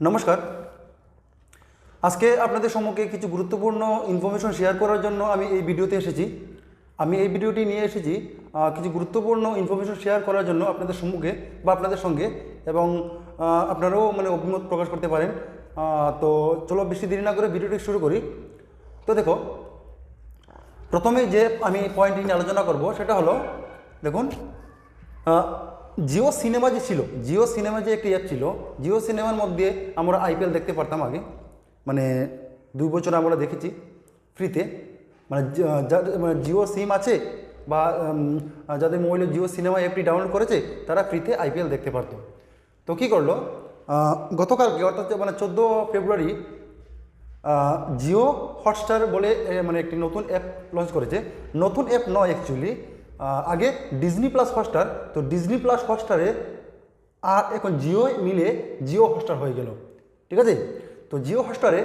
নমস্কার। আজকে আপনাদের সম্মুখে কিছু গুরুত্বপূর্ণ ইনফরমেশন শেয়ার করার জন্য আমি এই ভিডিওতে এসেছি। আমি এই ভিডিওটি নিয়ে এসেছি কিছু গুরুত্বপূর্ণ ইনফরমেশন শেয়ার করার জন্য আপনাদের সম্মুখে বা আপনাদের সঙ্গে এবং আপনারাও মানে অভিমত প্রকাশ করতে পারেন। তো চলো বেশি দেরি না করে ভিডিওটি শুরু করি। তো দেখো, প্রথমে যে আমি পয়েন্ট নিয়ে আলোচনা করব সেটা হলো, দেখুন জিও সিনেমা যে ছিল, জিও সিনেমা যে একটি অ্যাপ ছিল, জিও সিনেমার মধ্যে আমরা আইপিএল দেখতে পারতাম আগে। মানে দুই বছর আমরা দেখেছি ফ্রিতে। মানে যাদের মানে জিও সিম আছে বা যাদের মোবাইলে জিও সিনেমা অ্যাপটি ডাউনলোড করেছে, তারা ফ্রিতে আইপিএল দেখতে পারতো। তো কী করল? গতকালকে অর্থাৎ মানে চোদ্দ ফেব্রুয়ারি জিও হটস্টার বলে মানে একটি নতুন অ্যাপ লঞ্চ করেছে। নতুন অ্যাপ নয় অ্যাকচুয়ালি আগে ডিজনি প্লাস হটস্টার তো ডিজনি প্লাস হটস্টারে আর এখন জিও মিলে জিও হটস্টার হয়ে গেল, ঠিক আছে? তো জিও হটস্টারে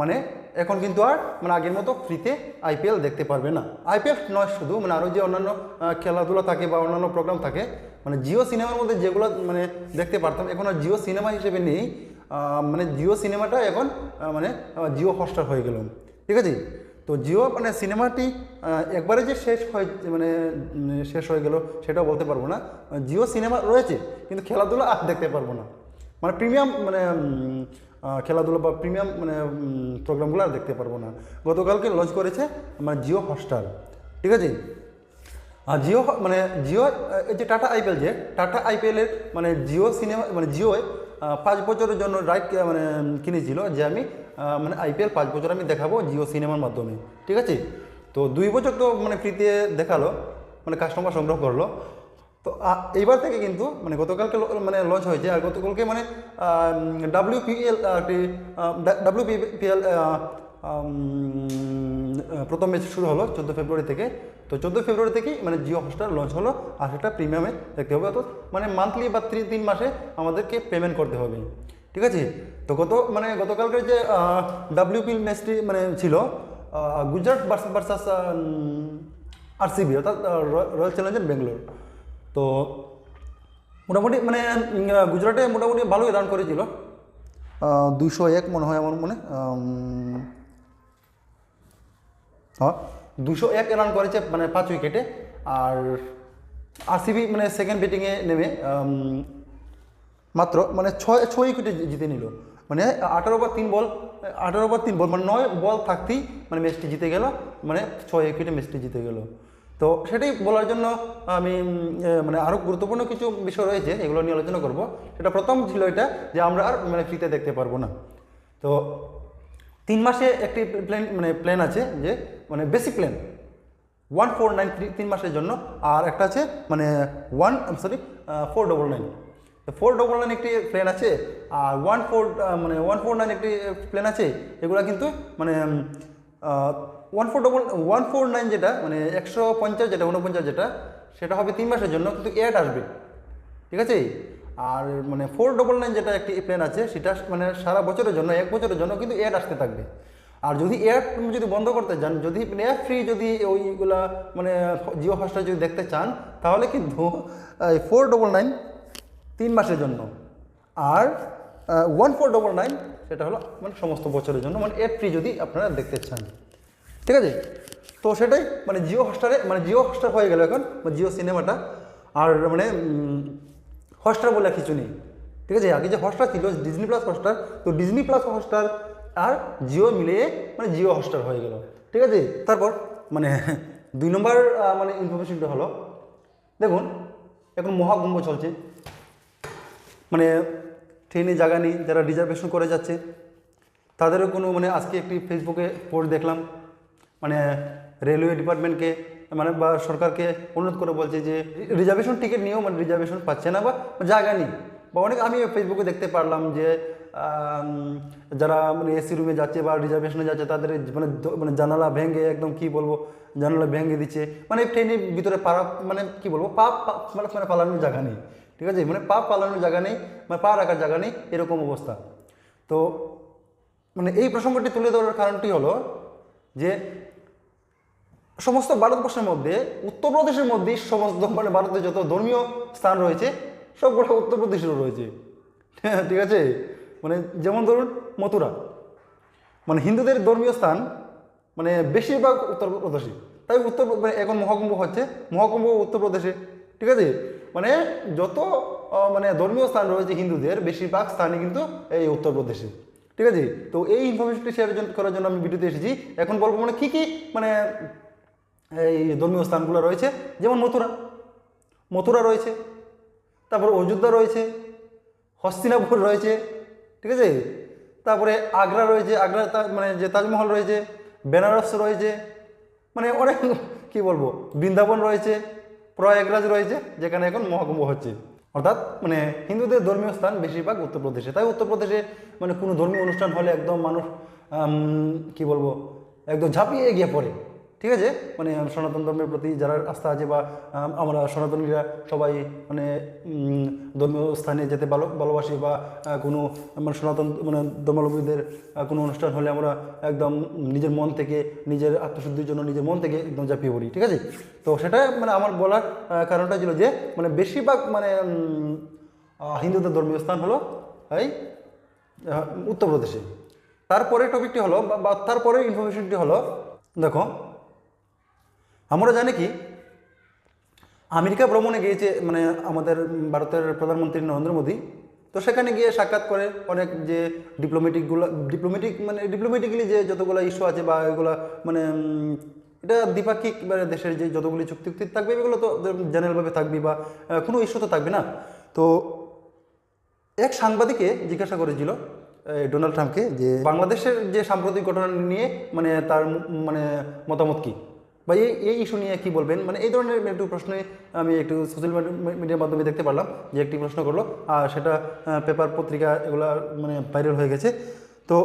মানে এখন কিন্তু আর মানে আগের মতো ফ্রিতে আইপিএল দেখতে পারবে না। আইপিএল নয় শুধু মানে আরও যে অন্যান্য খেলাধুলা থাকে বা অন্যান্য প্রোগ্রাম থাকে মানে জিও সিনেমার মধ্যে যেগুলো মানে দেখতে পারতাম, এখন আর জিও সিনেমা হিসেবে নেই মানে জিও সিনেমাটা এখন মানে জিও হটস্টার হয়ে গেল, ঠিক আছে? তো জিও মানে সিনেমাটি একবারে যে শেষ হয়ে মানে শেষ হয়ে গেল, সেটাও বলতে পারব না। জিও সিনেমা রয়েছে, কিন্তু খেলাধুলা আর দেখতে পারব না। মানে প্রিমিয়াম মানে খেলাধুলা বা প্রিমিয়াম মানে প্রোগ্রামগুলো আর দেখতে পারব না। গতকালকে লঞ্চ করেছে মানে জিও হটস্টার, ঠিক আছে? আর জিও মানে জিও এই যে টাটা আইপিএল যে, টাটা আইপিএলের মানে জিও সিনেমা মানে জিওয় পাঁচ বছরের জন্য রাইট মানে কিনেছিল যে আমি মানে আইপিএল পাঁচ বছর আমি দেখাবো জিও সিনেমার মাধ্যমে, ঠিক আছে? তো দুই বছর তো মানে ফ্রিতে দেখাল মানে কাস্টমার সংগ্রহ করল। তো এইবার থেকে কিন্তু মানে গতকালকে মানে লঞ্চ হয়েছে, আর গতকালকে মানে ডাব্লিউপিএল একটি ডাব্লিউপিএল প্রথম ম্যাচ শুরু হলো চোদ্দ ফেব্রুয়ারি থেকে। তো চোদ্দ ফেব্রুয়ারি থেকেই মানে জিও হটস্টার লঞ্চ হলো আর সেটা প্রিমিয়ামে দেখতে হবে। অর্থাৎ মানে মান্থলি বা তিন তিন মাসে আমাদেরকে পেমেন্ট করতে হবে। ঠিক আছে? তো গত মানে গতকালকের যে ডাব্লিউপি ম্যাচটি মানে ছিল গুজরাট ভার্সাস ভার্সাস আরসিবি অর্থাৎ রয়্যাল চ্যালেঞ্জার ব্যাঙ্গালোর তো মোটামুটি মানে গুজরাটে মোটামুটি ভালোই রান করেছিল। দুশো এক মনে হয় আমার মনে। দুশো এক রান করেছে মানে পাঁচ উইকেটে আর আরসিবি মানে সেকেন্ড ব্যাটিংয়ে নেমে মাত্র মানে ছয় ছয় উইকেটে জিতে নিল। মানে আঠারো ওভার তিন বল, আঠারো ওভার তিন বল মানে নয় বল থাকতেই মানে ম্যাচটি জিতে গেল মানে ছয় উইকেটে ম্যাচটি জিতে গেল। তো সেটাই বলার জন্য আমি মানে আরও গুরুত্বপূর্ণ কিছু বিষয় রয়েছে, এগুলো নিয়ে আলোচনা করব। সেটা প্রথম ছিল এটা, যে আমরা আর মানে ফ্রিতে দেখতে পারব না। তো তিন মাসে একটি প্ল্যান মানে প্ল্যান আছে যে মানে basic plan one four nine three তিন মাসের জন্য। আর একটা আছে মানে one sorry four double nine four double nine একটি প্ল্যান আছে, আর ওয়ান ফোর মানে ওয়ান ফোর নাইন একটি প্ল্যান আছে, এগুলো কিন্তু মানে one four double one four nine যেটা মানে একশো পঞ্চাশ যেটা উনপঞ্চাশ যেটা, সেটা হবে তিন মাসের জন্য, কিন্তু অ্যাড আসবে। ঠিক আছে? আর মানে ফোর ডবল নাইন যেটা একটি প্ল্যান আছে, সেটা মানে সারা বছরের জন্য, এক বছরের জন্য কিন্তু অ্যাড আসতে থাকবে। আর যদি অ্যাড যদি বন্ধ করতে চান, যদি অ্যাড ফ্রি যদি ওইগুলা মানে জিও হটস্টার যদি দেখতে চান, তাহলে কিন্তু ফোর ডবল নাইন তিন মাসের জন্য। আর ওয়ান ফোর ডবল নাইন সেটা হলো মানে সমস্ত বছরের জন্য মানে এয়ার ফ্রি যদি আপনারা দেখতে চান। ঠিক আছে? তো সেটাই মানে জিও হটস্টারে মানে জিও হটস্টার হয়ে গেল এখন জিও সিনেমাটা। আর মানে হটস্টার বলে কিছু নেই। ঠিক আছে? আগে যে হটস্টার ছিল ডিজনি প্লাস হটস্টার, তো ডিজনি প্লাস হটস্টার আর জিও মিলিয়ে মানে জিও হটস্টার হয়ে গেল। ঠিক আছে? তারপর মানে দুই নম্বর মানে ইনফরমেশনটা হলো, দেখুন, এখন মহাকুম্ভ চলছে। মানে ট্রেনে জায়গা নেই, যারা রিজার্ভেশন করে যাচ্ছে, তাদেরও কোনো মানে আজকে একটি ফেসবুকে পোস্ট দেখলাম। মানে রেলওয়ে ডিপার্টমেন্টকে মানে বা সরকারকে অনুরোধ করে বলছে যে রিজার্ভেশন টিকিট নিয়েও মানে রিজার্ভেশন পাচ্ছে না বা জায়গা নেই। বা অনেক, আমি ফেসবুকে দেখতে পারলাম যে যারা মানে এসি রুমে যাচ্ছে বা রিজার্ভেশনে যাচ্ছে, তাদের মানে মানে জানালা ভেঙে একদম কি বলব, জানালা ভেঙে দিচ্ছে। মানে ট্রেনের ভিতরে পাড়া মানে কি বলব, পা মানে মানে পালানোর জায়গা নেই। ঠিক আছে? মানে পা পালানোর জায়গা নেই মানে পা রাখার জায়গা নেই, এরকম অবস্থা। তো মানে এই প্রসঙ্গটি তুলে ধরার কারণটি হলো যে সমস্ত ভারতবর্ষের মধ্যে উত্তরপ্রদেশের মধ্যেই সমস্ত মানে ভারতের যত ধর্মীয় স্থান রয়েছে, সবগুলো উত্তরপ্রদেশেরও রয়েছে। ঠিক আছে? মানে যেমন ধরুন মথুরা। মানে হিন্দুদের ধর্মীয় স্থান মানে বেশিরভাগ উত্তরপ্রদেশে তাই উত্তর মানে এখন মহাকুম্ভ হচ্ছে, মহাকুম্ভ উত্তরপ্রদেশে ঠিক আছে? মানে যত মানে ধর্মীয় স্থান রয়েছে হিন্দুদের, বেশিরভাগ স্থানই কিন্তু এই উত্তরপ্রদেশে ঠিক আছে? তো এই ইনফরমেশনটি শেয়ার করার জন্য আমি ভিডিওতে এসেছি। এখন বলব মানে কী কী মানে এই ধর্মীয় স্থানগুলো রয়েছে। যেমন মথুরা। মথুরা রয়েছে। তারপর অযোধ্যা রয়েছে। হস্তিনাপুর রয়েছে। ঠিক আছে? তারপরে আগ্রা রয়েছে, আগ্রা মানে যে তাজমহল রয়েছে, বেনারস রয়েছে মানে অনেক, কি বলব, বৃন্দাবন রয়েছে, প্রয়াগরাজ রয়েছে, যেখানে এখন মহাকুম্ভ হচ্ছে। অর্থাৎ মানে হিন্দুদের ধর্মীয় স্থান বেশিরভাগ উত্তরপ্রদেশে। তাই উত্তরপ্রদেশে মানে কোনো ধর্মীয় অনুষ্ঠান হলে একদম মানুষ কি বলব, একদম ঝাঁপিয়ে গিয়ে পড়ে। ঠিক আছে? মানে সনাতন ধর্মের প্রতি যারা আস্থা আছে বা আমরা সনাতনীরা সবাই মানে ধর্মীয় স্থানে যেতে ভালো, ভালোবাসি বা কোনো মানে সনাতন মানে ধর্মাবলম্বীদের কোনো অনুষ্ঠান হলে আমরা একদম নিজের মন থেকে, নিজের আত্মশুদ্ধির জন্য নিজের মন থেকে একদম ঝাঁপিয়ে পড়ি, ঠিক আছে? তো সেটা মানে আমার বলার কারণটা ছিল যে মানে বেশিরভাগ মানে হিন্দুদের ধর্মীয় স্থান হলো, এই উত্তরপ্রদেশে তারপরে টপিকটি হলো, বা- তারপরে ইনফরমেশনটি হলো, দেখো আমরা জানি কি, আমেরিকা ভ্রমণে গিয়েছে মানে আমাদের ভারতের প্রধানমন্ত্রী নরেন্দ্র মোদী। তো সেখানে গিয়ে সাক্ষাৎ করে অনেক যে ডিপ্লোমেটিকগুলো ডিপ্লোমেটিক মানে ডিপ্লোমেটিকলি যে যতগুলো ইস্যু আছে বা এগুলো মানে এটা দ্বিপাক্ষিক মানে দেশের যে যতগুলি চুক্তি চুক্তি থাকবে, এগুলো তো জেনারেলভাবে থাকবে বা কোনো ইস্যু তো থাকবে না। তো এক সাংবাদিকে জিজ্ঞাসা করেছিল ডোনাল্ড ট্রাম্পকে যে বাংলাদেশের যে সাম্প্রতিক ঘটনা নিয়ে মানে তার মানে মতামত কি? বা এই এই ইস্যু নিয়ে কি বলবেন? মানে এই ধরনের একটু প্রশ্নে আমি একটু সোশ্যাল মিডিয়ার মাধ্যমে দেখতে পারলাম যে একটি প্রশ্ন করল। আর সেটা পেপার পত্রিকা এগুলো মানে ভাইরাল হয়ে গেছে। তো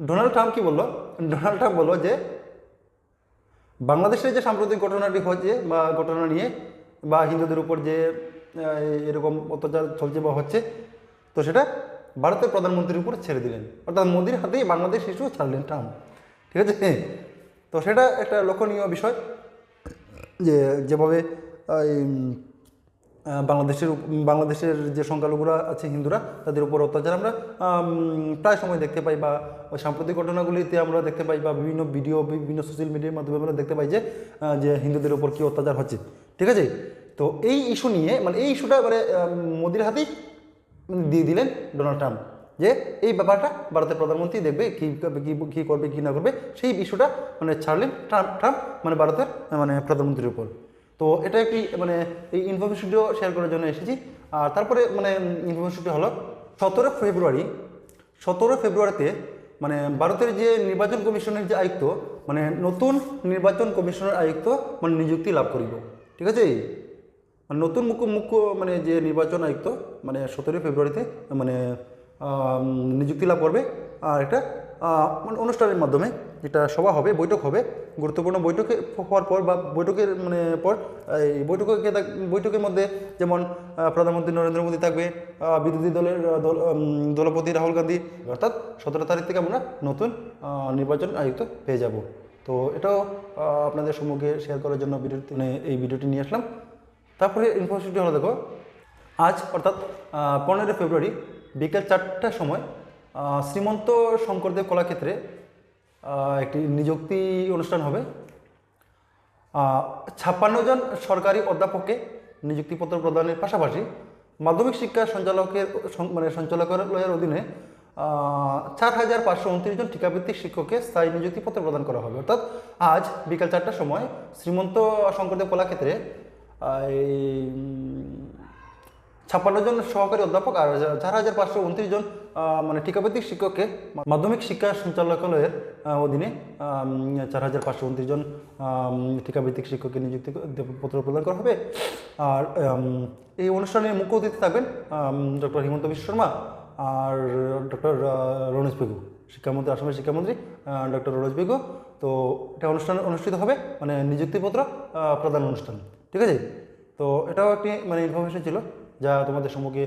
ডোনাল্ড ট্রাম্প কি বলল? ডোনাল্ড ট্রাম্প বলল যে বাংলাদেশের যে সাম্প্রতিক ঘটনাটি হচ্ছে বা ঘটনা নিয়ে বা হিন্দুদের উপর যে এরকম অত্যাচার চলছে বা হচ্ছে, তো সেটা ভারতের প্রধানমন্ত্রীর উপর ছেড়ে দিলেন। অর্থাৎ মোদির হাতেই বাংলাদেশ ইস্যু ছাড়লেন ট্রাম্প ঠিক আছে? তো সেটা একটা লক্ষণীয় বিষয় যে যেভাবে বাংলাদেশের বাংলাদেশের যে সংখ্যালঘুরা আছে হিন্দুরা, তাদের উপর অত্যাচার আমরা প্রায় সময় দেখতে পাই বা সাম্প্রতিক ঘটনাগুলিতে আমরা দেখতে পাই বা বিভিন্ন ভিডিও, বিভিন্ন সোশ্যাল মিডিয়ার মাধ্যমে আমরা দেখতে পাই যে যে হিন্দুদের উপর কী অত্যাচার হচ্ছে। ঠিক আছে? তো এই ইস্যু নিয়ে মানে এই ইস্যুটা মানে মোদির হাতেই দিয়ে দিলেন ডোনাল্ড ট্রাম্প। যে এই ব্যাপারটা ভারতের প্রধানমন্ত্রী দেখবে কী কী করবে, কী না করবে, সেই ইস্যুটা মানে ছাড়লেন ট্রাম্প ট্রাম্প মানে ভারতের মানে প্রধানমন্ত্রীর উপর। তো এটা একটি মানে এই ইনফরমেশনটিও শেয়ার করার জন্য এসেছি। আর তারপরে মানে ইনফরমেশনটি হলো, সতেরো ফেব্রুয়ারি, সতেরো ফেব্রুয়ারিতে মানে ভারতের যে নির্বাচন কমিশনের যে আয়ুক্ত মানে নতুন নির্বাচন কমিশনের আয়ুক্ত মানে নিযুক্তি লাভ করিব। ঠিক আছে? মানে নতুন মুখ্য মুখ্য মানে যে নির্বাচন আয়ুক্ত মানে সতেরোই ফেব্রুয়ারিতে মানে নিযুক্তি লাভ করবে আর একটা মানে অনুষ্ঠানের মাধ্যমে এটা সভা হবে, বৈঠক হবে, গুরুত্বপূর্ণ বৈঠকে হওয়ার পর বা বৈঠকের মানে পর, এই বৈঠকে বৈঠকের মধ্যে যেমন প্রধানমন্ত্রী নরেন্দ্র মোদী থাকবে বিরোধী দলের দল দলপতি রাহুল গান্ধী, অর্থাৎ সতেরো তারিখ থেকে আমরা নতুন নির্বাচন আয়ুক্ত পেয়ে যাব। তো এটাও আপনাদের সম্মুখে শেয়ার করার জন্য ভিডিওটি মানে এই ভিডিওটি নিয়ে আসলাম। তারপরে ইনফরমেশনটি হলো দেখো, আজ অর্থাৎ পনেরোই ফেব্রুয়ারি বিকেল চারটার সময় শ্রীমন্ত শঙ্করদেব কলাক্ষেত্রে একটি নিযুক্তি অনুষ্ঠান হবে। ছাপ্পান্ন জন সরকারি অধ্যাপককে নিযুক্তিপত্র প্রদানের পাশাপাশি মাধ্যমিক শিক্ষা সঞ্চালকের মানে সঞ্চালকালয়ের অধীনে চার হাজার পাঁচশো উনত্রিশ জন টিকাভিত্তিক শিক্ষককে স্থায়ী নিযুক্তিপত্র প্রদান করা হবে। অর্থাৎ আজ বিকাল চারটার সময় শ্রীমন্ত শঙ্করদেব কলাক্ষেত্রে এই ছাপ্পান্ন জন সহকারী অধ্যাপক আর চার হাজার পাঁচশো উনত্রিশ জন মানে টিকাভিত্তিক শিক্ষককে মাধ্যমিক শিক্ষা সঞ্চালকালয়ের অধীনে চার হাজার পাঁচশো উনত্রিশ জন আম, টিকাভিত্তিক শিক্ষককে নিযুক্তি পত্র প্রদান করা হবে। আর এই অনুষ্ঠানে মুখ্য অতিথি থাকবেন ডক্টর হিমন্ত বিশ্ব শর্মা আর ডক্টর রণেশ পেগু শিক্ষামন্ত্রী আসামের শিক্ষামন্ত্রী ডক্টর রণেশ পেগু তো এটা অনুষ্ঠান অনুষ্ঠিত হবে মানে নিযুক্তিপত্র প্রদান অনুষ্ঠান ঠিক আছে? তো এটাও একটি মানে ইনফরমেশন ছিল। যা তোমাদের সম্মুখে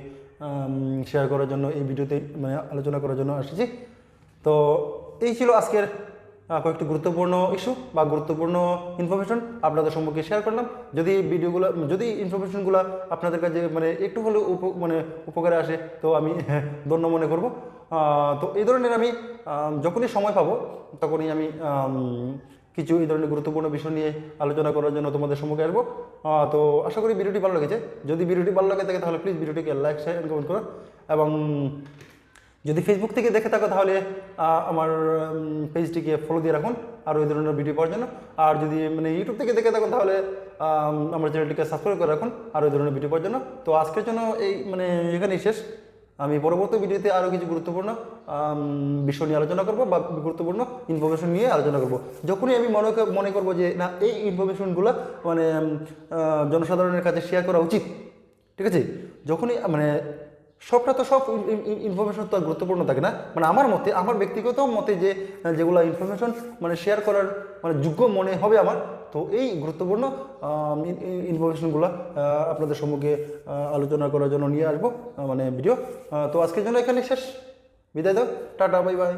শেয়ার করার জন্য এই ভিডিওতে মানে আলোচনা করার জন্য এসেছি তো এই ছিল আজকের কয়েকটি গুরুত্বপূর্ণ ইস্যু বা গুরুত্বপূর্ণ ইনফরমেশন আপনাদের সম্মুখে শেয়ার করলাম। যদি ভিডিওগুলো যদি ইনফরমেশনগুলো আপনাদের কাছে মানে একটু হলেও উপ মানে উপকারে আসে তো আমি ধন্য মনে করব। তো এই ধরনের আমি যখনই সময় পাবো তখনই আমি আম, কিছু এই ধরনের গুরুত্বপূর্ণ বিষয় নিয়ে আলোচনা করার জন্য তোমাদের সম্মুখে আসব। তো আশা করি ভিডিওটি ভালো লেগেছে। যদি ভিডিওটি ভালো লাগে থাকে তাহলে প্লিজ ভিডিওটিকে লাইক শেয়ার এন্ড কমেন্ট করো। এবং যদি ফেসবুক থেকে দেখে থাকো তাহলে আমার পেজটিকে ফলো দিয়ে রাখুন আর ওই ধরনের ভিডিও পাওয়ার জন্য। আর যদি মানে ইউটিউব থেকে দেখে থাকো তাহলে আমার চ্যানেলটিকে সাবস্ক্রাইব করে রাখুন আর ওই ধরনের ভিডিও পাওয়ার জন্য। তো আজকের জন্য এই মানে এখানেই শেষ। আমি পরবর্তী ভিডিওতে আরও কিছু গুরুত্বপূর্ণ বিষয় নিয়ে আলোচনা করব বা গুরুত্বপূর্ণ ইনফরমেশন নিয়ে আলোচনা করব। যখনই আমি মনে মনে করব যে, না, এই ইনফরমেশনগুলো মানে জনসাধারণের কাছে শেয়ার করা উচিত। ঠিক আছে? যখনই মানে সবটা তো সব ইনফরমেশন তো আর গুরুত্বপূর্ণ থাকে না। মানে আমার মতে, আমার ব্যক্তিগত মতে যে যেগুলো ইনফরমেশন মানে শেয়ার করার মানে যোগ্য মনে হবে আমার তো এই গুরুত্বপূর্ণ ইনফরমেশনগুলো আপনাদের সম্মুখে আলোচনা করার জন্য নিয়ে আসব মানে ভিডিও তো আজকের জন্য এখানে শেষ। বিদায় দাও, টাটা বাই বাই